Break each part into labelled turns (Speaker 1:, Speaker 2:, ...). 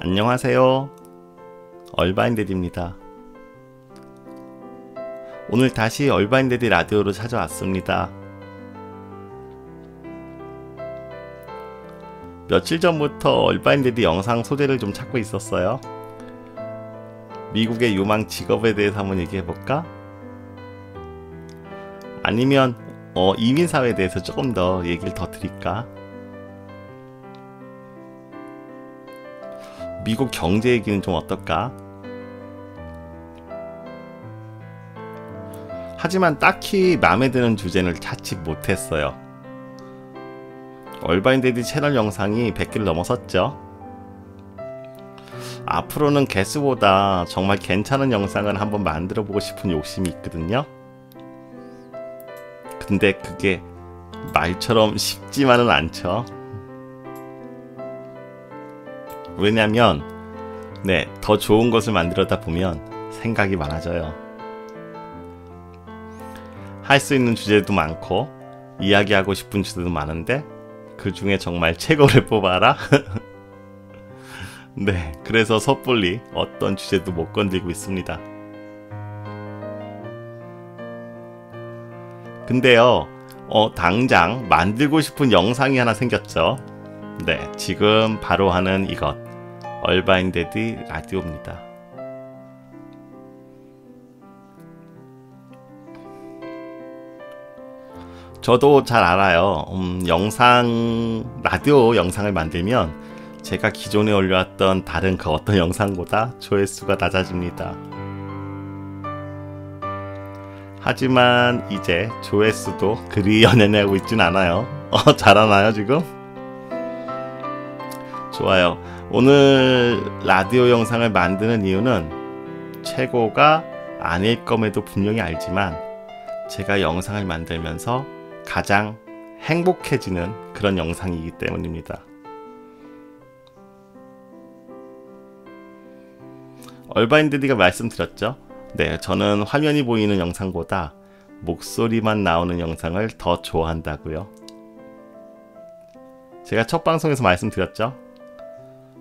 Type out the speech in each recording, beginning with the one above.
Speaker 1: 안녕하세요. 얼바인데디입니다. 오늘 다시 얼바인데디 라디오로 찾아왔습니다. 며칠 전부터 얼바인데디 영상 소재를 좀 찾고 있었어요. 미국의 유망 직업에 대해서 한번 얘기해볼까? 아니면 어, 이민사회에 대해서 조금 더 얘기를 더 드릴까? 미국 경제 얘기는 좀 어떨까? 하지만 딱히 마음에 드는 주제를 찾지 못했어요. 얼바인데디 채널 영상이 100개를 넘어섰죠. 앞으로는 개수보다 정말 괜찮은 영상을 한번 만들어 보고 싶은 욕심이 있거든요. 근데 그게 말처럼 쉽지만은 않죠. 왜냐면 네, 더 좋은 것을 만들어다 보면 생각이 많아져요. 할 수 있는 주제도 많고 이야기하고 싶은 주제도 많은데 그 중에 정말 최고를 뽑아라. 네, 그래서 섣불리 어떤 주제도 못 건들고 있습니다. 근데요, 어, 당장 만들고 싶은 영상이 하나 생겼죠. 네, 지금 바로 하는 이것. 얼바인데드 라디오입니다. 저도 잘 알아요. 음, 영상, 라디오 영상을 만들면 제가 기존에 올려왔던 다른 그 어떤 영상보다 조회수가 낮아집니다. 하지만 이제 조회수도 그리 연연하고 있진 않아요. 어, 잘하나요, 지금? 좋아요. 오늘 라디오 영상을 만드는 이유는 최고가 아닐 검에도 분명히 알지만 제가 영상을 만들면서 가장 행복해지는 그런 영상이기 때문입니다. 얼바인드디가 말씀드렸죠? 네, 저는 화면이 보이는 영상보다 목소리만 나오는 영상을 더 좋아한다고요. 제가 첫 방송에서 말씀드렸죠?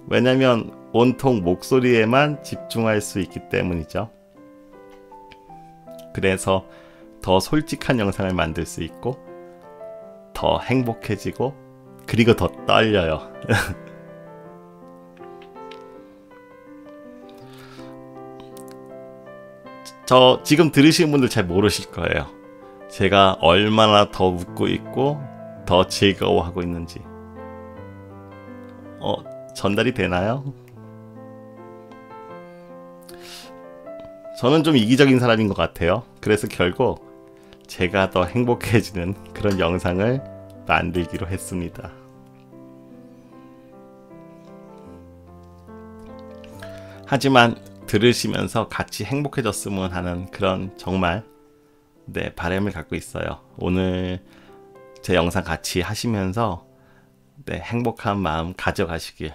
Speaker 1: 왜냐면 온통 목소리에만 집중할 수 있기 때문이죠. 그래서 더 솔직한 영상을 만들 수 있고 더 행복해지고 그리고 더 떨려요. 저 지금 들으시는 분들 잘 모르실 거예요. 제가 얼마나 더 웃고 있고 더 즐거워하고 있는지. 어, 전달이 되나요? 저는 좀 이기적인 사람인 것 같아요. 그래서 결국 제가 더 행복해지는 그런 영상을 만들기로 했습니다. 하지만 들으시면서 같이 행복해졌으면 하는 그런 정말 네 바람을 갖고 있어요. 오늘 제 영상 같이 하시면서 네 행복한 마음 가져가시길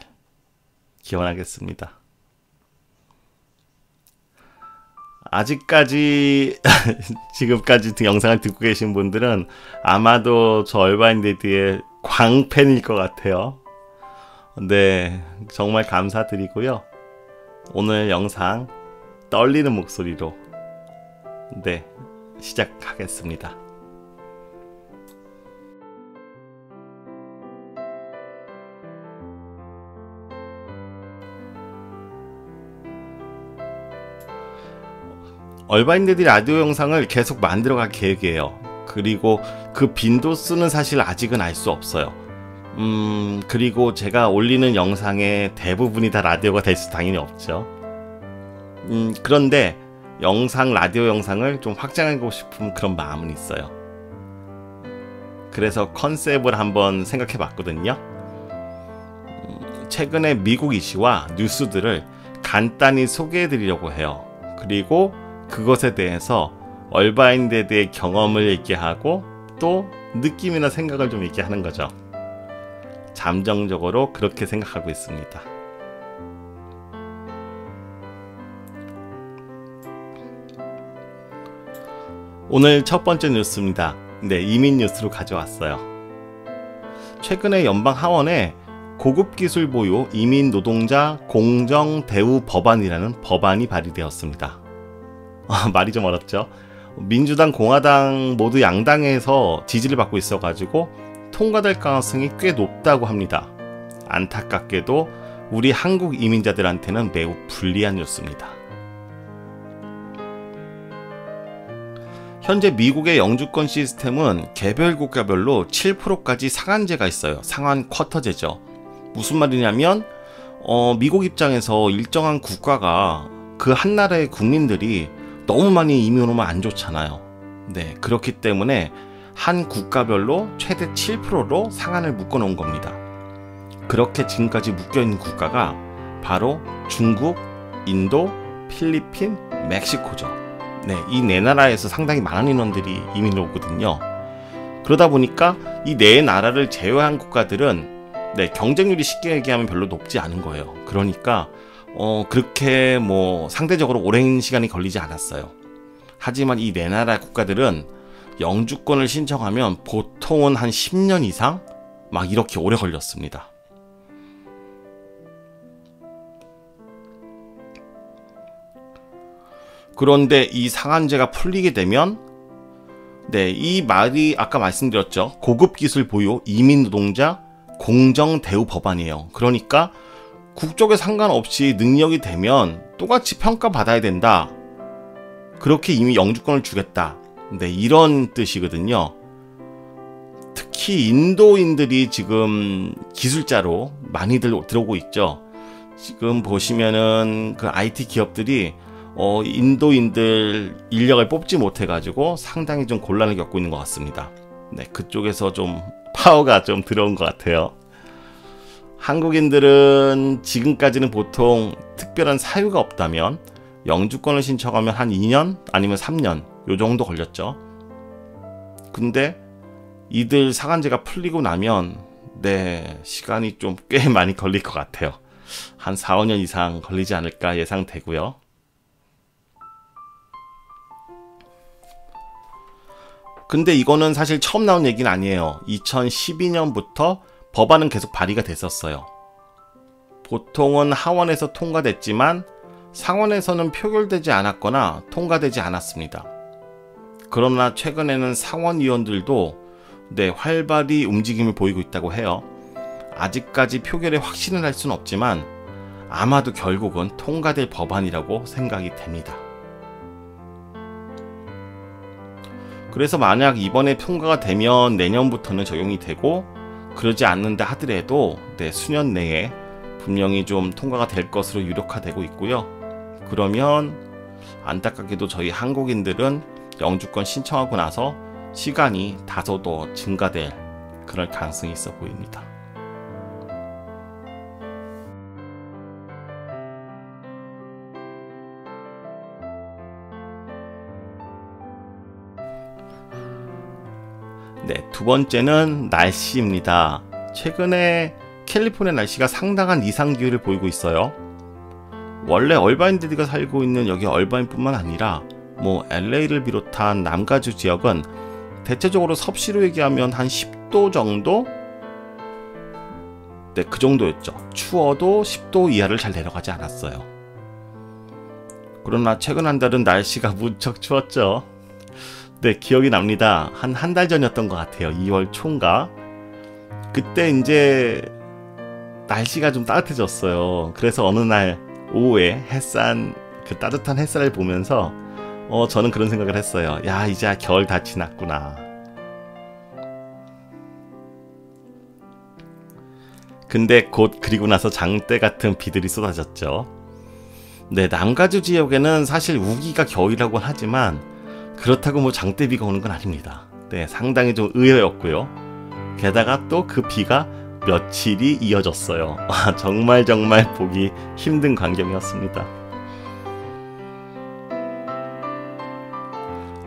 Speaker 1: 기원하겠습니다. 아직까지 지금까지 영상을 듣고 계신 분들은 아마도 저 얼바인데드의 광팬일 것 같아요. 네, 정말 감사드리고요. 오늘 영상 떨리는 목소리로 네, 시작하겠습니다. 얼바인데디 라디오 영상을 계속 만들어갈 계획이에요. 그리고 그 빈도수는 사실 아직은 알 수 없어요. 음, 그리고 제가 올리는 영상의 대부분이 다 라디오가 될 수 당연히 없죠. 음, 그런데 영상, 라디오 영상을 좀 확장하고 싶은 그런 마음은 있어요. 그래서 컨셉을 한번 생각해 봤거든요. 음, 최근에 미국 이슈와 뉴스들을 간단히 소개해 드리려고 해요. 그리고 그것에 대해서 얼바인데드의 경험을 얘기하고 또 느낌이나 생각을 좀 얘기하는 거죠. 잠정적으로 그렇게 생각하고 있습니다. 오늘 첫 번째 뉴스입니다. 네, 이민 뉴스로 가져왔어요. 최근에 연방 하원에 고급 기술 보유 이민 노동자 공정 대우 법안이라는 법안이 발의되었습니다. 아, 말이 좀 어렵죠? 민주당, 공화당 모두 양당에서 지지를 받고 있어가지고 통과될 가능성이 꽤 높다고 합니다. 안타깝게도 우리 한국 이민자들한테는 매우 불리한 뉴스입니다. 현재 미국의 영주권 시스템은 개별 국가별로 7%까지 상한제가 있어요. 상한 쿼터제죠. 무슨 말이냐면 어, 미국 입장에서 일정한 국가가 그 한 나라의 국민들이 너무 많이 이민 오면 안 좋잖아요. 네, 그렇기 때문에 한 국가별로 최대 7%로 상한을 묶어 놓은 겁니다. 그렇게 지금까지 묶여 있는 국가가 바로 중국, 인도, 필리핀, 멕시코죠. 네, 이 네 나라에서 상당히 많은 인원들이 이민을 오거든요. 그러다 보니까 이 네 나라를 제외한 국가들은 네, 경쟁률이 쉽게 얘기하면 별로 높지 않은 거예요. 그러니까 어, 그렇게 뭐 상대적으로 오랜 시간이 걸리지 않았어요. 하지만 이 네 나라 국가들은 영주권을 신청하면 보통은 한 10년 이상 막 이렇게 오래 걸렸습니다. 그런데 이 상한제가 풀리게 되면 네, 이 말이 아까 말씀드렸죠. 고급 기술 보유 이민 노동자 공정 대우 법안이에요. 그러니까 국적에 상관없이 능력이 되면 똑같이 평가받아야 된다. 그렇게 이미 영주권을 주겠다. 네, 이런 뜻이거든요. 특히 인도인들이 지금 기술자로 많이들 들어오고 있죠. 지금 보시면은 그 IT 기업들이 어, 인도인들 인력을 뽑지 못해가지고 상당히 좀 곤란을 겪고 있는 것 같습니다. 네, 그쪽에서 좀 파워가 좀 들어온 것 같아요. 한국인들은 지금까지는 보통 특별한 사유가 없다면 영주권을 신청하면 한 2년 아니면 3년 요 정도 걸렸죠. 근데 이들 상한제가 풀리고 나면 네 시간이 좀 꽤 많이 걸릴 것 같아요. 한 4, 5년 이상 걸리지 않을까 예상되고요. 근데 이거는 사실 처음 나온 얘기는 아니에요. 2012년부터 법안은 계속 발의가 됐었어요. 보통은 하원에서 통과됐지만 상원에서는 표결되지 않았거나 통과되지 않았습니다. 그러나 최근에는 상원의원들도 네, 활발히 움직임을 보이고 있다고 해요. 아직까지 표결에 확신을 할 수는 없지만 아마도 결국은 통과될 법안이라고 생각이 됩니다. 그래서 만약 이번에 통과가 되면 내년부터는 적용이 되고 그러지 않는다 하더라도 네, 수년 내에 분명히 좀 통과가 될 것으로 유력화되고 있고요. 그러면 안타깝게도 저희 한국인들은 영주권 신청하고 나서 시간이 다소 더 증가될 그럴 가능성이 있어 보입니다. 네, 두 번째는 날씨입니다. 최근에 캘리포니아 날씨가 상당한 이상 기후를 보이고 있어요. 원래 얼바인들이 살고 있는 여기 얼바인뿐만 아니라 뭐 LA를 비롯한 남가주 지역은 대체적으로 섭씨로 얘기하면 한 10도 정도? 네, 그 정도였죠. 추워도 10도 이하를 잘 내려가지 않았어요. 그러나 최근 한 달은 날씨가 무척 추웠죠. 네, 기억이 납니다. 한 한 달 전이었던 것 같아요. 2월 초인가. 그때 이제 날씨가 좀 따뜻해졌어요. 그래서 어느 날 오후에 햇산, 그 따뜻한 햇살을 보면서 어, 저는 그런 생각을 했어요. 야, 이제 겨울 다 지났구나. 근데 곧 그리고 나서 장대 같은 비들이 쏟아졌죠. 네, 남가주 지역에는 사실 우기가 겨울이라고 하지만 그렇다고 뭐 장대비가 오는 건 아닙니다. 네, 상당히 좀 의외였고요. 게다가 또 그 비가 며칠이 이어졌어요. 아, 정말 정말 보기 힘든 광경이었습니다.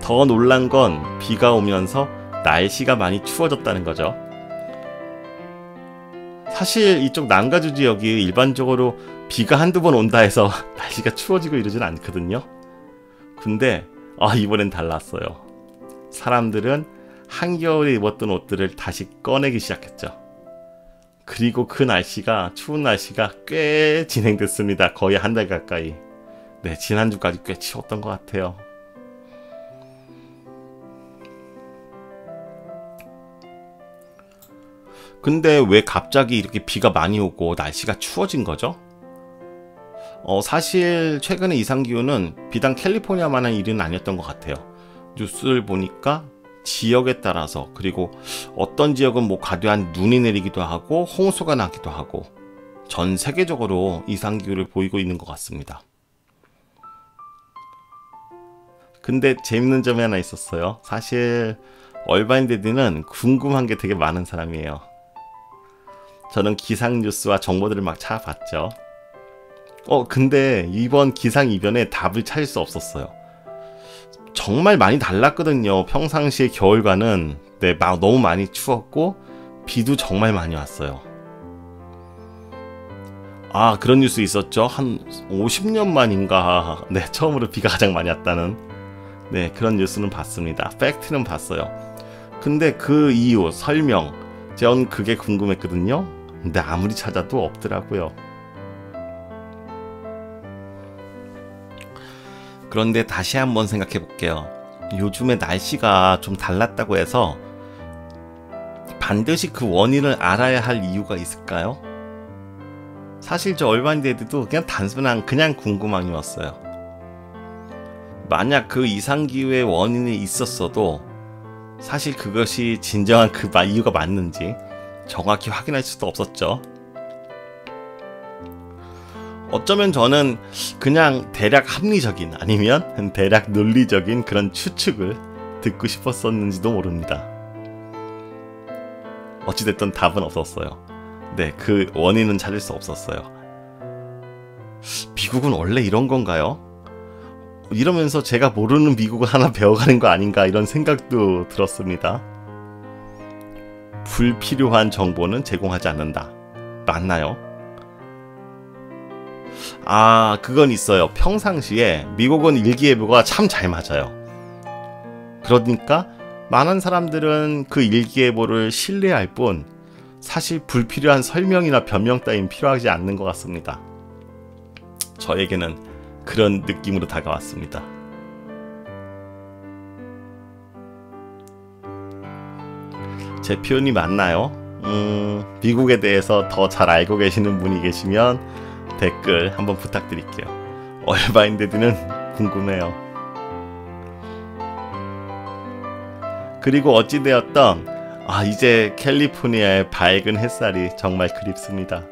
Speaker 1: 더 놀란 건 비가 오면서 날씨가 많이 추워졌다는 거죠. 사실 이쪽 남가주 지역이 일반적으로 비가 한두 번 온다 해서 날씨가 추워지고 이러진 않거든요. 근데 아 이번엔 달랐어요. 사람들은 한겨울에 입었던 옷들을 다시 꺼내기 시작했죠. 그리고 그 날씨가 추운 날씨가 꽤 진행됐습니다. 거의 한 달 가까이. 네, 지난주까지 꽤 치웠던 것 같아요. 근데 왜 갑자기 이렇게 비가 많이 오고 날씨가 추워진 거죠? 어, 사실 최근의 이상기후는 비단 캘리포니아만한 일은 아니었던 것 같아요. 뉴스를 보니까 지역에 따라서 그리고 어떤 지역은 뭐 과도한 눈이 내리기도 하고 홍수가 나기도 하고 전 세계적으로 이상기후를 보이고 있는 것 같습니다. 근데 재밌는 점이 하나 있었어요. 사실 얼바인데드는 궁금한 게 되게 많은 사람이에요. 저는 기상 뉴스와 정보들을 막 찾아봤죠. 어, 근데 이번 기상 이변에 답을 찾을 수 없었어요. 정말 많이 달랐거든요. 평상시의 겨울과는 네, 막 너무 많이 추웠고 비도 정말 많이 왔어요. 아, 그런 뉴스 있었죠. 한 50년 만인가. 네, 처음으로 비가 가장 많이 왔다는. 네, 그런 뉴스는 봤습니다. 팩트는 봤어요. 근데 그 이유, 설명, 전 그게 궁금했거든요. 근데 아무리 찾아도 없더라고요. 그런데 다시 한번 생각해 볼게요. 요즘에 날씨가 좀 달랐다고 해서 반드시 그 원인을 알아야 할 이유가 있을까요? 사실 저 얼반데드도 그냥 단순한 그냥 궁금함이었어요. 만약 그 이상기후의 원인이 있었어도 사실 그것이 진정한 그 이유가 맞는지 정확히 확인할 수도 없었죠. 어쩌면 저는 그냥 대략 합리적인 아니면 대략 논리적인 그런 추측을 듣고 싶었었는지도 모릅니다. 어찌됐든 답은 없었어요. 네, 그 원인은 찾을 수 없었어요. 미국은 원래 이런 건가요? 이러면서 제가 모르는 미국을 하나 배워가는 거 아닌가 이런 생각도 들었습니다. 불필요한 정보는 제공하지 않는다. 맞나요? 아, 그건 있어요. 평상시에 미국은 일기예보가 참 잘 맞아요. 그러니까 많은 사람들은 그 일기예보를 신뢰할 뿐 사실 불필요한 설명이나 변명 따윈 필요하지 않는 것 같습니다. 저에게는 그런 느낌으로 다가왔습니다. 제 표현이 맞나요? 음, 미국에 대해서 더 잘 알고 계시는 분이 계시면 댓글 한번 부탁드릴게요. 얼바인데드는 궁금해요. 그리고 어찌되었던 아 이제 캘리포니아의 밝은 햇살이 정말 그립습니다.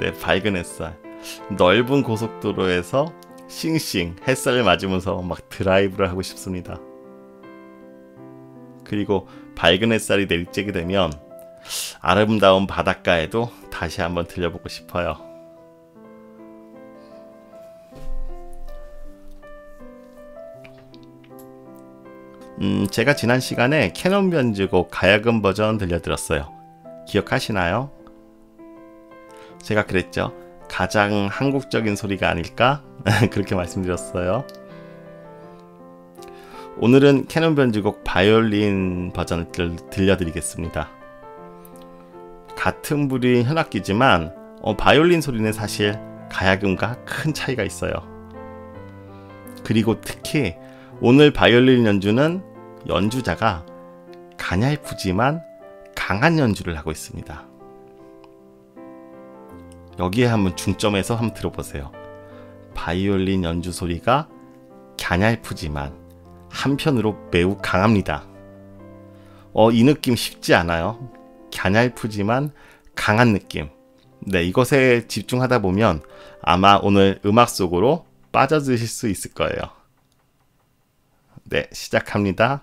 Speaker 1: 네 밝은 햇살 넓은 고속도로에서 싱싱 햇살을 맞으면서 막 드라이브를 하고 싶습니다. 그리고 밝은 햇살이 내리쬐게 되면 아름다운 바닷가에도 다시 한번 들려보고 싶어요. 음, 제가 지난 시간에 캐논 변주곡 가야금 버전 들려드렸어요. 기억하시나요? 제가 그랬죠. 가장 한국적인 소리가 아닐까? 그렇게 말씀드렸어요. 오늘은 캐논 변주곡 바이올린 버전을 들려드리겠습니다. 같은 부류인 현악기지만 어, 바이올린 소리는 사실 가야금과 큰 차이가 있어요. 그리고 특히 오늘 바이올린 연주는 연주자가 가냘프지만 강한 연주를 하고 있습니다. 여기에 한번 중점에서 한번 들어보세요. 바이올린 연주 소리가 가냘프지만 한편으로 매우 강합니다. 어, 이 느낌 쉽지 않아요. 가냘프지만 강한 느낌. 네, 이것에 집중하다 보면 아마 오늘 음악 속으로 빠져드실 수 있을 거예요. 네, 시작합니다.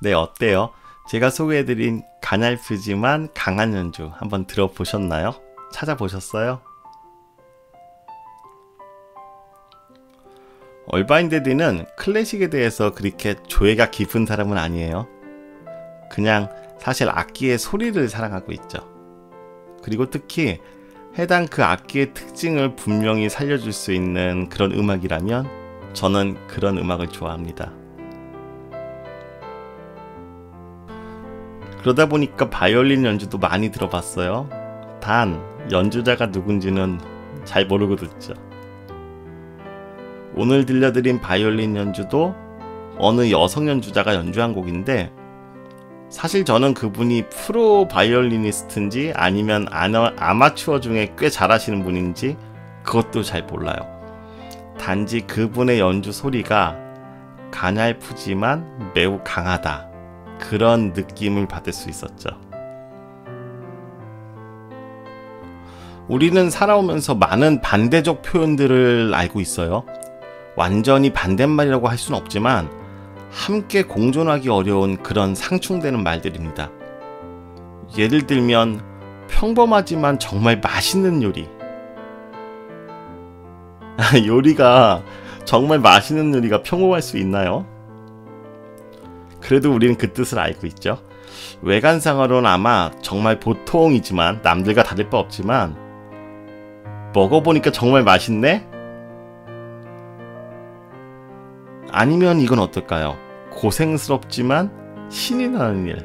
Speaker 1: 네, 어때요? 제가 소개해드린 가냘프지만 강한 연주 한번 들어보셨나요? 찾아보셨어요? 얼바인데드는 클래식에 대해서 그렇게 조예가 깊은 사람은 아니에요. 그냥 사실 악기의 소리를 사랑하고 있죠. 그리고 특히 해당 그 악기의 특징을 분명히 살려줄 수 있는 그런 음악이라면 저는 그런 음악을 좋아합니다. 그러다 보니까 바이올린 연주도 많이 들어봤어요. 단 연주자가 누군지는 잘 모르고 듣죠. 오늘 들려드린 바이올린 연주도 어느 여성 연주자가 연주한 곡인데 사실 저는 그분이 프로 바이올리니스트인지 아니면 아마추어 중에 꽤 잘하시는 분인지 그것도 잘 몰라요. 단지 그분의 연주 소리가 가냘프지만 매우 강하다. 그런 느낌을 받을 수 있었죠. 우리는 살아오면서 많은 반대적 표현들을 알고 있어요. 완전히 반대말이라고 할 수는 없지만 함께 공존하기 어려운 그런 상충되는 말들입니다. 예를 들면 평범하지만 정말 맛있는 요리. 요리가 정말 맛있는 요리가 평범할 수 있나요? 그래도 우리는 그 뜻을 알고 있죠. 외관상으로는 아마 정말 보통이지만 남들과 다를 바 없지만 먹어보니까 정말 맛있네? 아니면 이건 어떨까요? 고생스럽지만 신이 나는 일.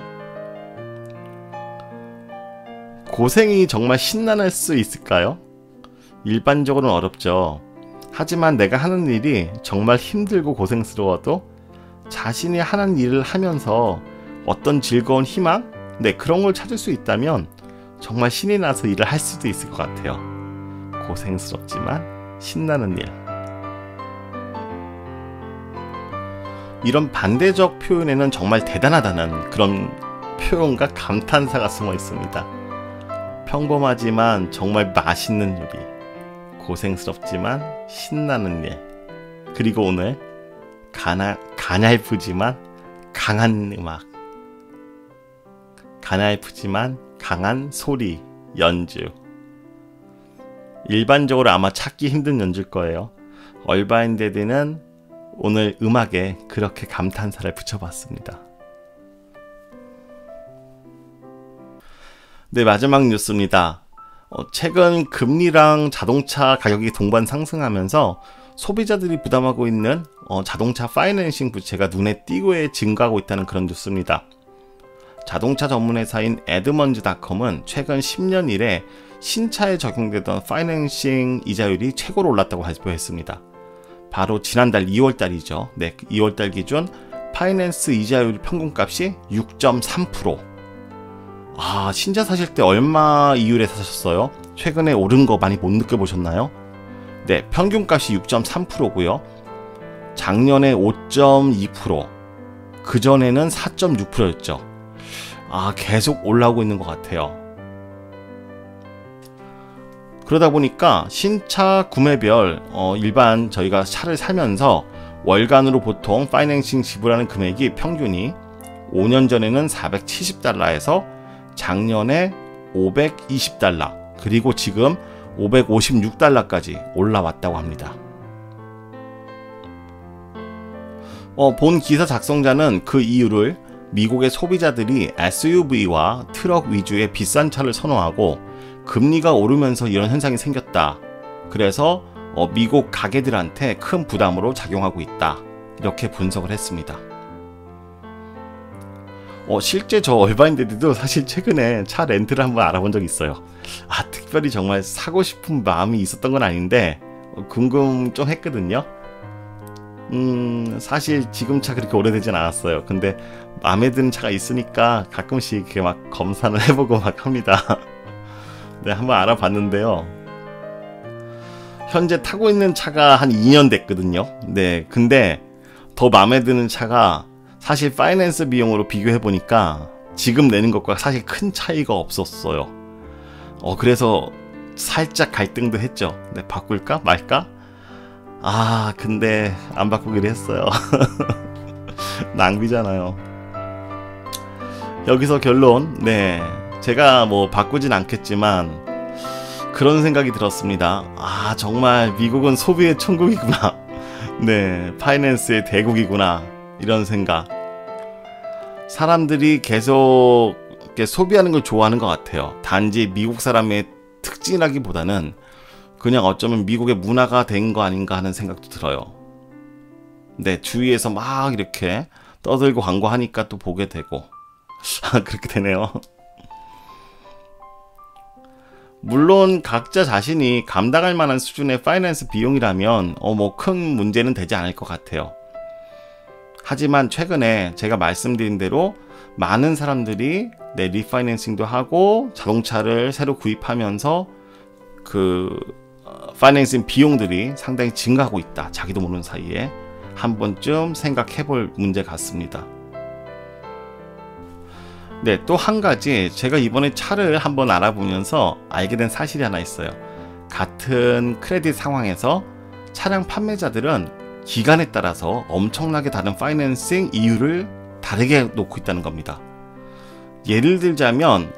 Speaker 1: 고생이 정말 신나는 수 있을까요? 일반적으로는 어렵죠. 하지만 내가 하는 일이 정말 힘들고 고생스러워도 자신이 하는 일을 하면서 어떤 즐거운 희망? 네, 그런 걸 찾을 수 있다면 정말 신이 나서 일을 할 수도 있을 것 같아요. 고생스럽지만 신나는 일. 이런 반대적 표현에는 정말 대단하다는 그런 표현과 감탄사가 숨어 있습니다. 평범하지만 정말 맛있는 요리. 고생스럽지만 신나는 일. 그리고 오늘 가나, 가냘프지만 강한 음악. 가냘프지만 강한 소리, 연주. 일반적으로 아마 찾기 힘든 연주일 거예요. 얼바인데드는 오늘 음악에 그렇게 감탄사를 붙여봤습니다. 네, 마지막 뉴스입니다. 어, 최근 금리랑 자동차 가격이 동반 상승하면서 소비자들이 부담하고 있는 어, 자동차 파이낸싱 부채가 눈에 띄고 증가하고 있다는 그런 뉴스입니다. 자동차 전문 회사인 에드먼즈닷컴은 최근 10년 이래 신차에 적용되던 파이낸싱 이자율이 최고로 올랐다고 발표했습니다. 바로 지난달 2월달이죠. 네, 2월달 기준 파이낸스 이자율 평균값이 6.3%. 아, 신차 사실 때 얼마 이율에 사셨어요? 최근에 오른 거 많이 못 느껴보셨나요? 네, 평균값이 6.3%고요. 작년에 5.2%, 그 전에는 4.6%였죠. 아, 계속 올라오고 있는 것 같아요. 그러다 보니까 신차 구매별 어, 일반 저희가 차를 사면서 월간으로 보통 파이낸싱 지불하는 금액이 평균이 5년 전에는 470달러에서 작년에 520달러 그리고 지금 556달러까지 올라왔다고 합니다. 어, 본 기사 작성자는 그 이유를 미국의 소비자들이 SUV와 트럭 위주의 비싼 차를 선호하고 금리가 오르면서 이런 현상이 생겼다. 그래서 어, 미국 가게들한테 큰 부담으로 작용하고 있다. 이렇게 분석을 했습니다. 어, 실제 저 얼바인데드도 사실 최근에 차 렌트를 한번 알아본 적이 있어요. 아, 특별히 정말 사고 싶은 마음이 있었던 건 아닌데, 어, 궁금 좀 했거든요. 음, 사실 지금 차 그렇게 오래되진 않았어요. 근데 마음에 드는 차가 있으니까 가끔씩 이렇게 막 검사를 해보고 막 합니다. 네, 한번 알아봤는데요. 현재 타고 있는 차가 한 2년 됐거든요. 네, 근데 더 마음에 드는 차가 사실 파이낸스 비용으로 비교해 보니까 지금 내는 것과 사실 큰 차이가 없었어요. 어, 그래서 살짝 갈등도 했죠. 네, 바꿀까 말까? 아, 근데 안 바꾸기로 했어요. 낭비잖아요. 여기서 결론, 네. 제가 뭐 바꾸진 않겠지만, 그런 생각이 들었습니다. 아, 정말 미국은 소비의 천국이구나. 네, 파이낸스의 대국이구나. 이런 생각. 사람들이 계속 소비하는 걸 좋아하는 것 같아요. 단지 미국 사람의 특징이라기보다는 그냥 어쩌면 미국의 문화가 된 거 아닌가 하는 생각도 들어요. 네, 주위에서 막 이렇게 떠들고 광고하니까 또 보게 되고. 그렇게 되네요. 물론 각자 자신이 감당할 만한 수준의 파이낸스 비용이라면 어 뭐 큰 문제는 되지 않을 것 같아요. 하지만 최근에 제가 말씀드린 대로 많은 사람들이 내 리파이낸싱도 하고 자동차를 새로 구입하면서 그 파이낸싱 비용들이 상당히 증가하고 있다. 자기도 모르는 사이에 한 번쯤 생각해 볼 문제 같습니다. 네, 또 한 가지 제가 이번에 차를 한번 알아보면서 알게 된 사실이 하나 있어요. 같은 크레딧 상황에서 차량 판매자들은 기간에 따라서 엄청나게 다른 파이낸싱 이유를 다르게 놓고 있다는 겁니다. 예를 들자면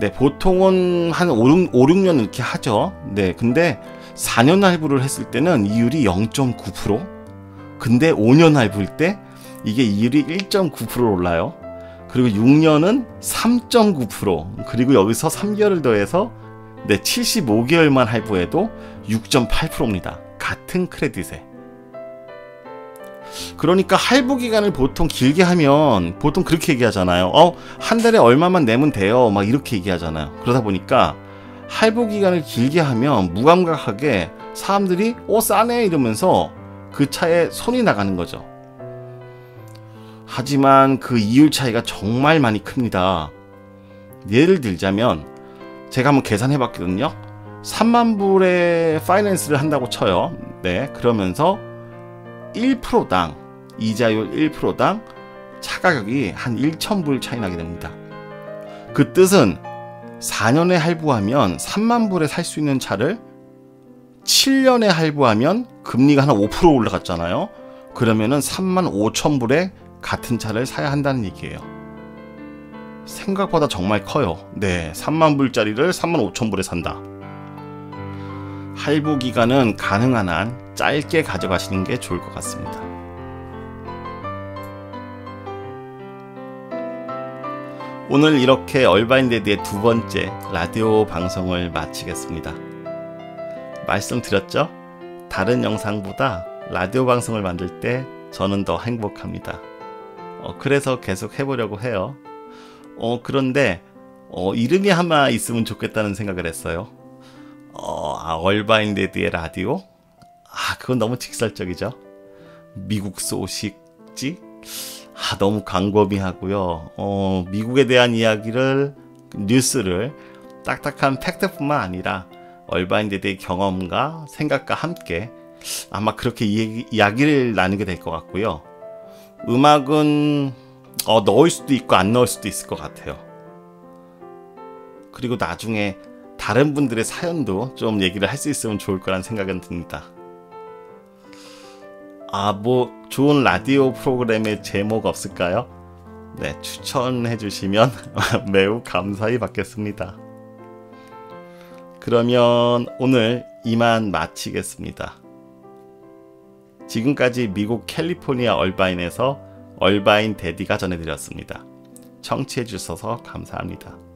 Speaker 1: 네, 보통은 한 5, 6, 6년 이렇게 하죠. 네, 근데 4년 할부를 했을 때는 이율이 0.9%, 근데 5년 할부일 때 이게 이율이 1.9% 올라요. 그리고 6년은 3.9% 그리고 여기서 3개월을 더해서 네 75개월만 할부해도 6.8%입니다. 같은 크레딧에. 그러니까 할부 기간을 보통 길게 하면 보통 그렇게 얘기하잖아요. 어, 한 달에 얼마만 내면 돼요. 막 이렇게 얘기하잖아요. 그러다 보니까 할부 기간을 길게 하면 무감각하게 사람들이 어 싸네 이러면서 그 차에 손이 나가는 거죠. 하지만 그 이율 차이가 정말 많이 큽니다. 예를 들자면 제가 한번 계산해 봤거든요. 3만 불의 파이낸스를 한다고 쳐요. 네, 그러면서 1%당 이자율 1%당 차 가격이 한 1,000불 차이 나게 됩니다. 그 뜻은 4년에 할부하면 3만 불에 살 수 있는 차를 7년에 할부하면 금리가 한5% 올라갔잖아요. 그러면은 3만 5천 불에 같은 차를 사야 한다는 얘기예요. 생각보다 정말 커요. 네, 3만 불짜리를 3만 5천 불에 산다. 할부 기간은 가능한 한 짧게 가져가시는 게 좋을 것 같습니다. 오늘 이렇게 얼바인데드의 두 번째 라디오 방송을 마치겠습니다. 말씀드렸죠? 다른 영상보다 라디오 방송을 만들 때 저는 더 행복합니다. 어, 그래서 계속 해보려고 해요. 어, 그런데 어, 이름이 하나 있으면 좋겠다는 생각을 했어요. 어, 아, 얼바인데드의 라디오? 아, 그건 너무 직설적이죠. 미국 소식지? 아, 너무 광범위하고요. 어, 미국에 대한 이야기를 뉴스를 딱딱한 팩트뿐만 아니라 얼바인데드의 경험과 생각과 함께 아마 그렇게 이야기를 나누게 될 것 같고요. 음악은 어, 넣을 수도 있고 안 넣을 수도 있을 것 같아요. 그리고 나중에 다른 분들의 사연도 좀 얘기를 할 수 있으면 좋을 거란 생각은 듭니다. 아, 뭐 좋은 라디오 프로그램의 제목 없을까요? 네, 추천해 주시면 매우 감사히 받겠습니다. 그러면 오늘 이만 마치겠습니다. 지금까지 미국 캘리포니아 얼바인에서 얼바인 데디가 전해드렸습니다. 청취해 주셔서 감사합니다.